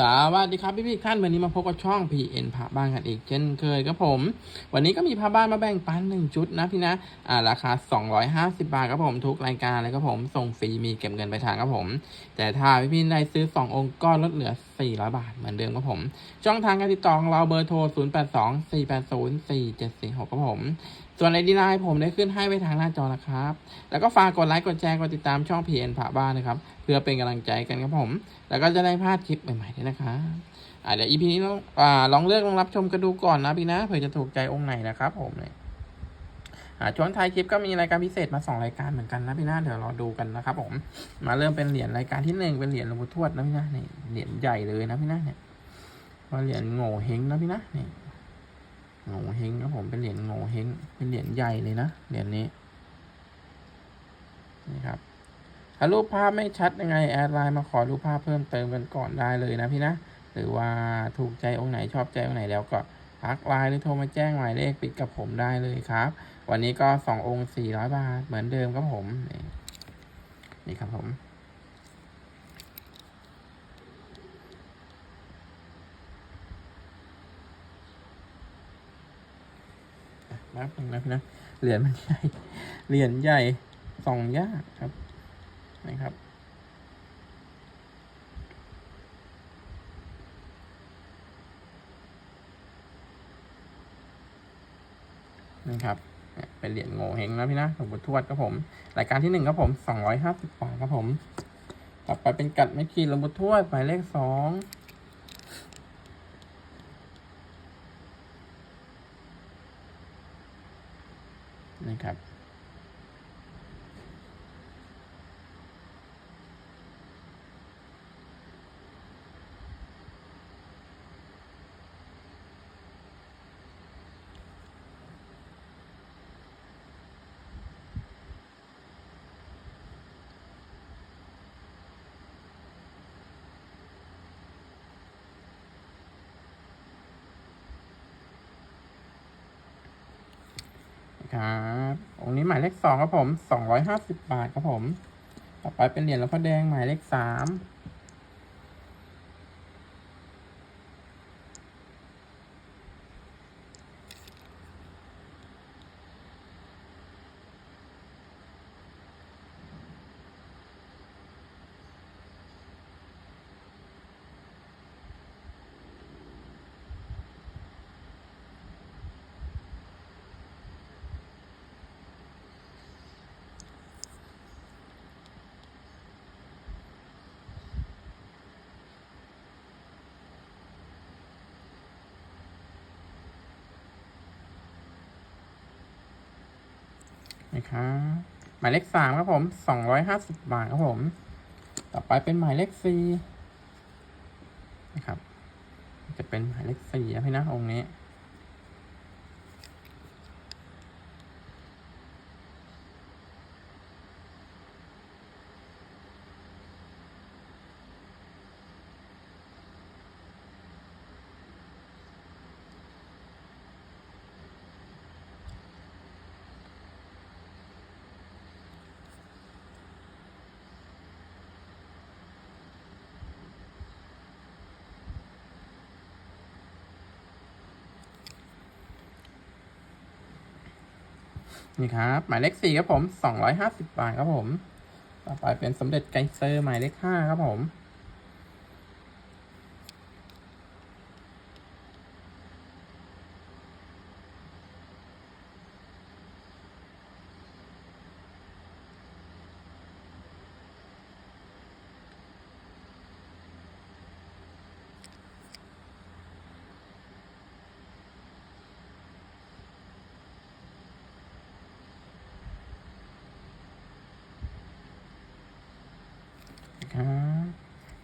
สวัสดีครับพี่พี่ท่านวันนี้มาพบกับช่อง PN พระบ้านกันอีกเช่นเคยครับผม วันนี้ก็มีพระบ้านมาแบ่งปันหนึ่งชุดนะพี่นะอ่าราคา 250 บาทครับผมทุกรายการเลยครับผมส่งฟรีมีเก็บเงินไปลายทางครับผม แต่ถ้าพี่พี่ได้ซื้อ 2 องค์ก็ลดเหลือ 400 บาทเหมือนเดิมครับผม ช่องทางการติดต่อของเราเบอร์โทร 082 480 4746ครับผม ส่วนไอดีไลน์ผมได้ขึ้นให้ไว้ทางหน้าจอนะครับ แล้วก็ฝากกดไลค์กดแชร์กดติดตามช่อง PN ผาบ้านนะครับ เพื่อเป็นกำลังใจกันครับผม แล้วก็จะได้พลาดคลิปใหม่ๆด้วยนะครับอ่าเดี๋ยว EP นี้ลองอ่าลองเลือกลองรับชมกันดูก่อนนะพี่นะเผื่อจะถูกใจองค์ไหนนะครับผมเนี่ยอ่าช่วงท้ายคลิปก็มีรายการพิเศษมาสองรายการเหมือนกันนะพี่นะเดี๋ยวรอดูกันนะครับผมมาเริ่มเป็นเหรียญรายการที่หนึ่งเป็นเหรียญหลวงปู่ทวดนะพี่นะนี่เหรียญใหญ่เลยนะพี่นะเนี่ยว่าเหรียญโง่เฮงนะพี่นะนี่ โง่เฮงครับผมเป็นเหรียญโง่เฮงเป็นเหรียญใหญ่เลยนะเหรียญนี้นี่ครับถ้ารูปภาพไม่ชัดยังไงแอดไลน์มาขอรูปภาพเพิ่มเติมกันก่อนได้เลยนะพี่นะหรือว่าถูกใจองค์ไหนชอบใจองค์ไหนแล้วก็ทักไลน์หรือโทรมาแจ้งหมายเลขปิดกับผมได้เลยครับ วันนี้ก็สององค์สี่ร้อยบาทเหมือนเดิมครับผมนี่นี่ครับผม แป๊บนึงนะพี่นะเหรียญมันใหญ่เหรียญใหญ่ส่องยากครับนะครับนี่ครับเป็นเหรียญโง่เฮงนะพี่นะหลวงปู่ทวดครับผม รายการที่หนึ่งครับผมสองร้อยห้าสิบบาทครับผม ต่อไปเป็นกัดไม่ขีดหลวงปู่ทวดหมายเลขสอง ครับ ครับ องค์นี้หมายเลขสองครับผมสองร้อยห้าสิบบาทครับผม ต่อไปเป็นเหรียญหลวงพ่อแดงหมายเลขสาม นะครับ หมายเลขสามครับผมสองร้อยห้าสิบบาทครับผม ต่อไปเป็นหมายเลขสี่นะครับ จะเป็นหมายเลขสี่นะพี่นะองค์นี้ นี่ครับ หมายเลขสี่ครับผมสองร้อยห้าสิบบาทครับผม ต่อไปเป็นสมเด็จไกเซอร์หมายเลขห้าครับผม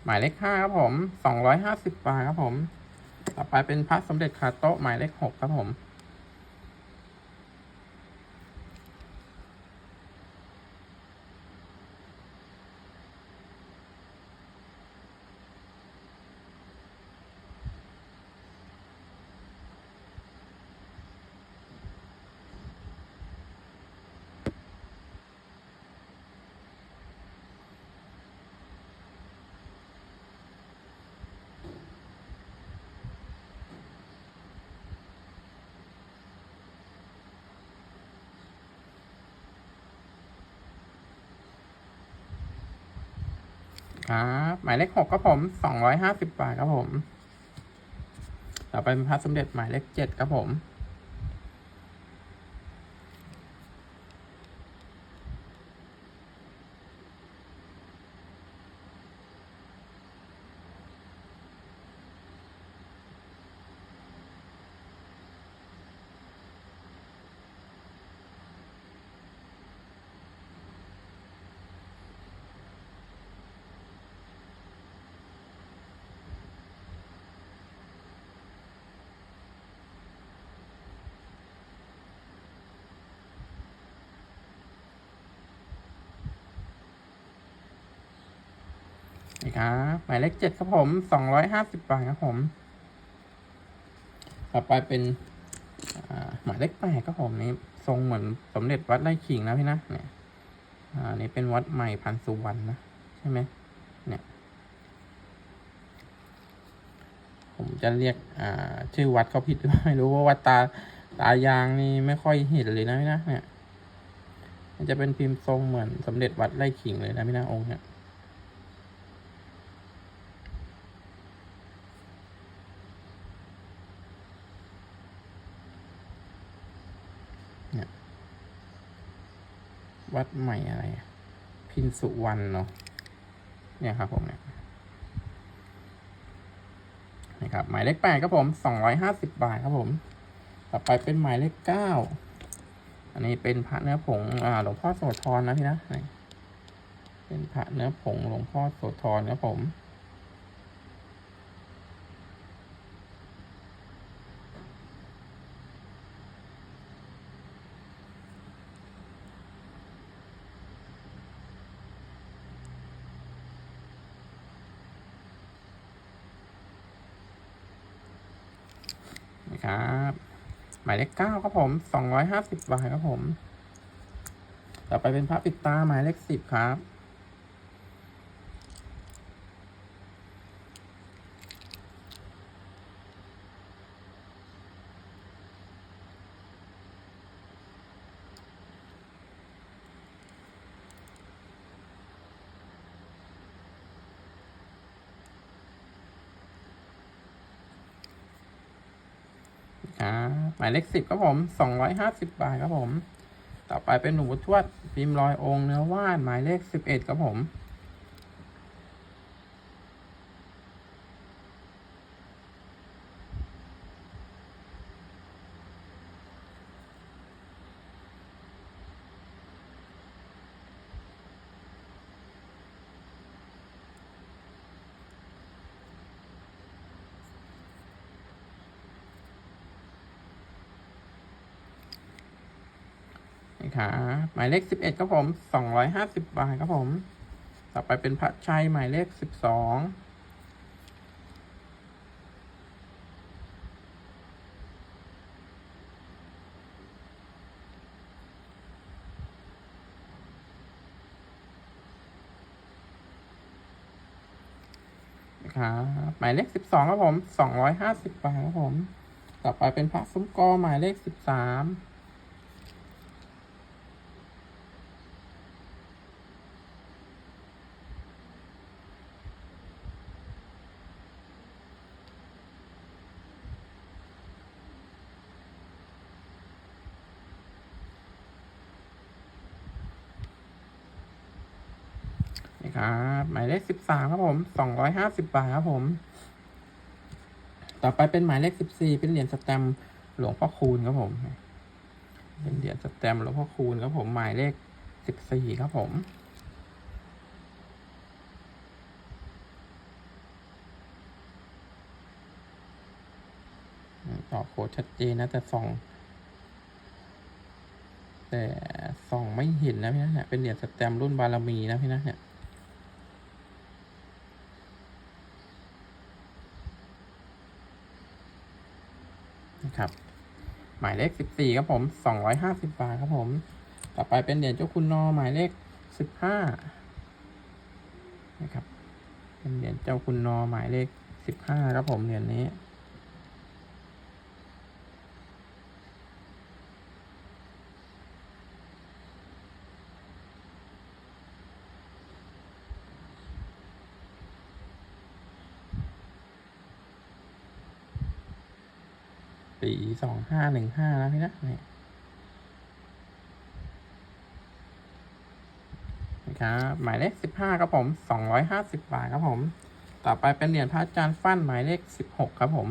หมายเลขห้าครับผมสองร้อยห้าสิบบาทครับผม ต่อไปเป็นพระสมเด็จคาโต๊ะหมายเลขหกครับผม ครับ หมายเลขหกครับผมสองร้อยห้าสิบบาทครับผม ต่อไปเป็นพระสมเด็จหมายเลขเจ็ดครับผม นี่ครับหมายเลขเจ็ดครับผมสองร้อยห้าสิบบาทครับผม ต่อไปเป็นหมายเลขแปดครับผมนี่ทรงเหมือนสมเด็จวัดไร่ขิงนะพี่นะเนี่ยอ่านี่เป็นวัดใหม่พันสุวรรณนะใช่ไหมเนี่ยผมจะเรียกอ่าชื่อวัดเขาผิดหรือไม่รู้ว่าวัดตาตายางนี่ไม่ค่อยเห็นเลยนะพี่นะเนี่ยมันจะเป็นพิมพ์ทรงเหมือนสมเด็จวัดไร่ขิงเลยนะพี่นะองค์เนี่ย วัดใหม่อะไร พินสุวรรณเนาะเนี่ยครับผมเนี่ยนี่ครับหมายเลขแปดครับผมสองร้อยห้าสิบบาทครับผม ต่อไปเป็นหมายเลขเก้าอันนี้เป็นพระเนื้อผงอ่าหลวงพ่อโสธรนะพี่นะเป็นพระเนื้อผงหลวงพ่อโสธรครับผม นะครับ หมายเลขเก้าครับผมสองร้อยห้าสิบบาทครับผม ต่อไปเป็นพระปิดตาหมายเลขสิบครับ ครับหมายเลขสิบครับผมสองร้อยห้าสิบบาทครับผม ต่อไปเป็นหนูทวดพิมพ์รอยองค์เนื้อว่านหมายเลขสิบเอ็ดครับผม ครับหมายเลขสิบเอ็ดครับผมสองร้อยห้าสิบบาทครับผม ต่อไปเป็นพระชัยหมายเลขสิบสองครับหมายเลขสิบสองครับผมสองร้อยห้าสิบบาทครับผม ต่อไปเป็นพระซุ้มกอหมายเลขสิบสาม ครับ หมายเลขสิบสามครับผมสองร้อยห้าสิบบาทครับผม ต่อไปเป็นหมายเลขสิบสี่เป็นเหรียญสแตมป์หลวงพ่อคูณครับผม เป็นเหรียญสแตมป์หลวงพ่อคูณครับผมหมายเลขสิบสี่ครับผมต่อโคชัดเจนนะ แต่ส่อง แต่ส่องไม่เห็นนะพี่นะเนี่ยเป็นเหรียญสแตมป์รุ่นบารมีนะพี่นะเนี่ย ครับ หมายเลขสิบสี่ครับผมสองร้อยห้าสิบบาทครับผม ต่อไปเป็นเหรียญเจ้าคุณนอหมายเลขสิบห้านะครับ เป็นเหรียญเจ้าคุณนอหมายเลขสิบห้าครับผมเหรียญนี้ ปีสองห้าหนึ่งห้านะพี่นะนี่นะครับหมายเลขสิบห้าครับผมสองร้อยห้าสิบบาทครับผม ต่อไปเป็นเหรียญพระอาจารย์ฟั่นหมายเลขสิบหกครับผม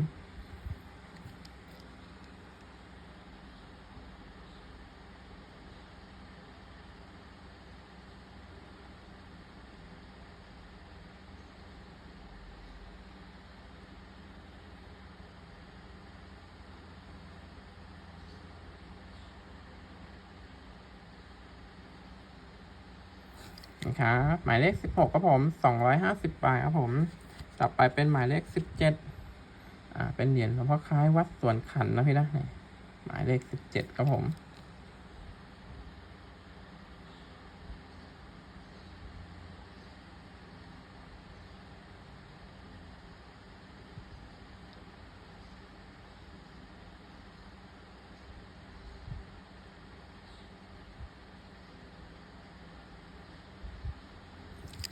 ครับ หมายเลขสิบหกครับผมสองร้อยห้าสิบบาทครับผม ต่อไปเป็นหมายเลขสิบเจ็ดอ่า เป็นเหรียญหลวงพ่อคล้ายวัดสวนขันนะพี่นะหมายเลขสิบเจ็ดครับผม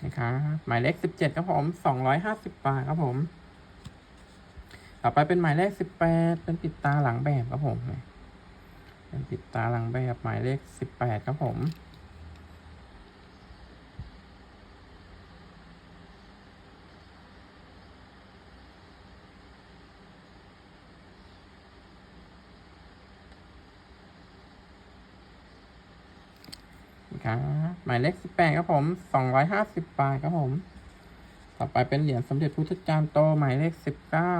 นะครับหมายเลขสิบเจ็ดครับผมสองร้อยห้าสิบบาทครับผม ต่อไปเป็นหมายเลขสิบแปดเป็นปิดตาหลังแบบครับผมเป็นปิดตาหลังแบบหมายเลขสิบแปดครับผม ครับหมายเลขสิบแปดครับผมสองร้อยห้าสิบบาทครับผม ต่อไปเป็นเหรียญสมเด็จพุทธจารย์โตหมายเลขสิบเก้า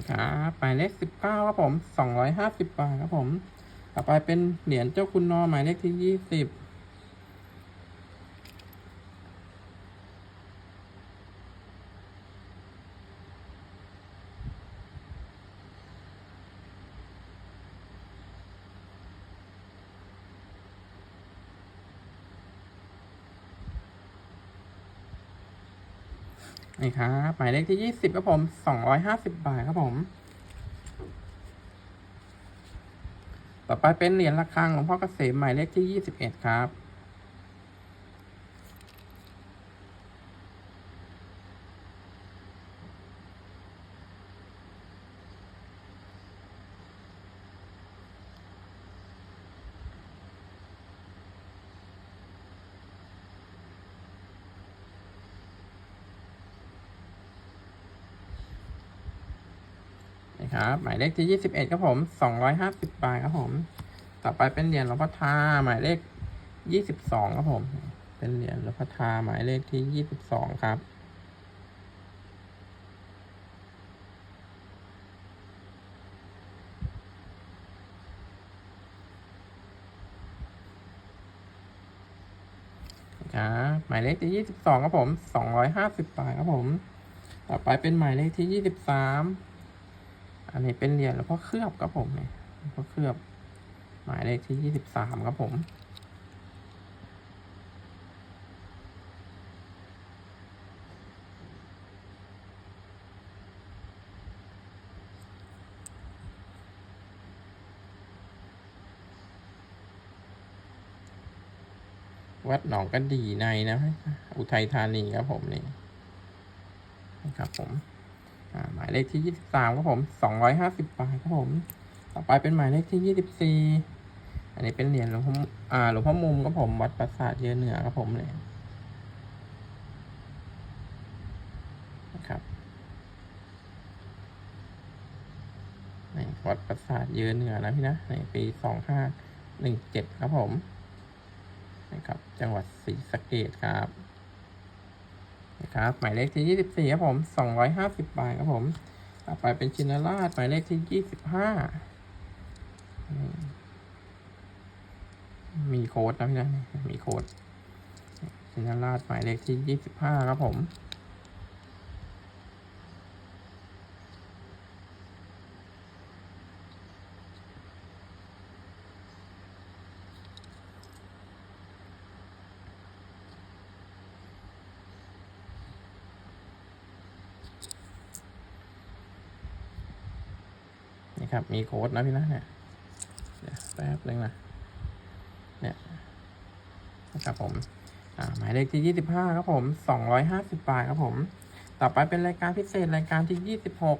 นะครับหมายเลขสิบเก้าครับผมสองร้อยห้าสิบบาทครับผม ต่อไปเป็นเหรียญเจ้าคุณนอหมายเลขที่ยี่สิบ นี่ครับหมายเลขที่ยี่สิบครับผมสองร้อยห้าสิบบาทครับผม ต่อไปเป็นเหรียญระฆังหลวงพ่อเกษมหมายเลขที่ยี่สิบเอ็ดครับ นะครับหมายเลขที่ยี่สิบเอ็ดครับผมสองร้อยห้าสิบบาทครับผม ต่อไปเป็นเหรียญหลวงพ่อทาหมายเลขยี่สิบสองครับผม เป็นเหรียญหลวงพ่อทาหมายเลขที่ยี่สิบสองครับครับหมายเลขที่ยี่สิบสองครับผมสองร้อยห้าสิบบาทครับผม ต่อไปเป็นหมายเลขที่ยี่สิบสาม อันนี้เป็นเหรียญหลวงพ่อเคลือบครับผมเนี่ยหลวงพ่อเคลือบ หมายเลขที่ยี่สิบสามครับผมวัดหนองกันดีในนะ อุทัยธานีครับผมนี่นะครับผม หมายเลขที่ยี่สิบสามครับผมสองร้อยห้าสิบบาทครับผม ต่อไปเป็นหมายเลขที่ยี่สิบสี่อันนี้เป็นเหรียญหลวงพ่ออ่าหลวงพ่อมุมครับผมวัดปราสาทเยือเหนือครับผมเลยนะครับนี่วัดปราสาทเยือเหนือนะพี่นะในปีสองห้าหนึ่งเจ็ดครับผมนะครับ จังหวัดศรีสะเกดครับ นะครับหมายเลขที่ยี่สิบสี่ครับผมสองร้อยห้าสิบบาทครับผม ต่อไปเป็นชินราชหมายเลขที่ยี่สิบห้ามีโค้ดนะพี่นะ มีโค้ดชินราชหมายเลขที่ยี่สิบห้าครับผม มีโค้ดนะพี่นะเนี่ยแป๊บนึงนะเนี่ยนะครับผมหมายเลขที่ยี่สิบห้าครับผมสองร้อยห้าสิบบาทครับผม ต่อไปเป็นรายการพิเศษรายการที่ยี่สิบหก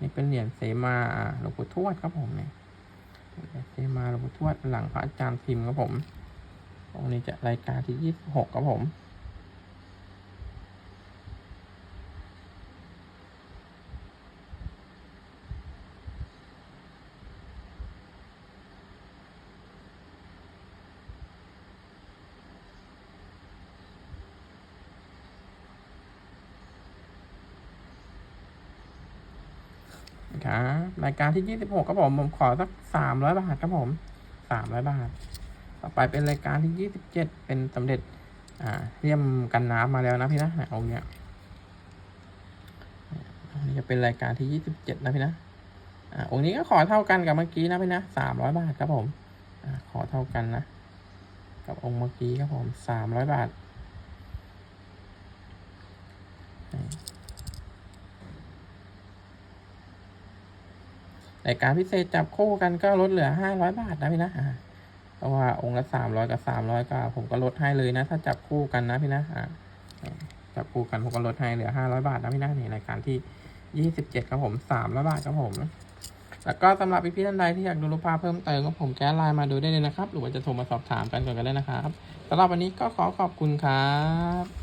นี่เป็นเหรียญเสมาหลวงปู่ทวดครับผมเนี่ยเสมาหลวงปู่ทวดหลังพระอาจารย์พิมพ์ครับผมองค์นี้จะรายการที่ยี่สิบหกครับผม ครับรายการที่ยี่สิบหกครับผมผมขอสักสามร้อยบาทครับผมสามร้อยบาท ต่อไปเป็นรายการที่ยี่สิบเจ็ดเป็นสำเร็จ อ่าเรียมกันน้ำมาแล้วนะพี่นะเอาเนี้ยนนี้จะเป็นรายการที่ยี่สิบเจ็ดนะพี่นะอ่าองค์นี้ก็ขอเท่ากันกับเมื่อกี้นะพี่นะสามร้อยบาทครับผมอ่าขอเท่ากันนะ กับองค์เมื่อกี้ครับผมสามร้อยบาท รายการพิเศษจับคู่กันก็ลดเหลือห้าร้อยบาทนะพี่นะเพราะว่าองค์ละสามร้อยกับสามร้อยก็ผมก็ลดให้เลยนะ ถ้าจับคู่กันนะพี่นะจับคู่กันผมก็ลดให้เหลือห้าร้อยบาทนะพี่นะนี่รายการที่ยี่สิบเจ็ดครับผมสามร้อยบาทครับผมแล้วก็สำหรับพี่ๆท่านใดที่อยากดูรูปภาพเพิ่มเติมก็ผมแก้ไลน์มาดูได้เลยนะครับ หรือว่าจะโทรมาสอบถามกันก่อนก็ได้นะครับสำหรับวันนี้ก็ขอขอบคุณครับ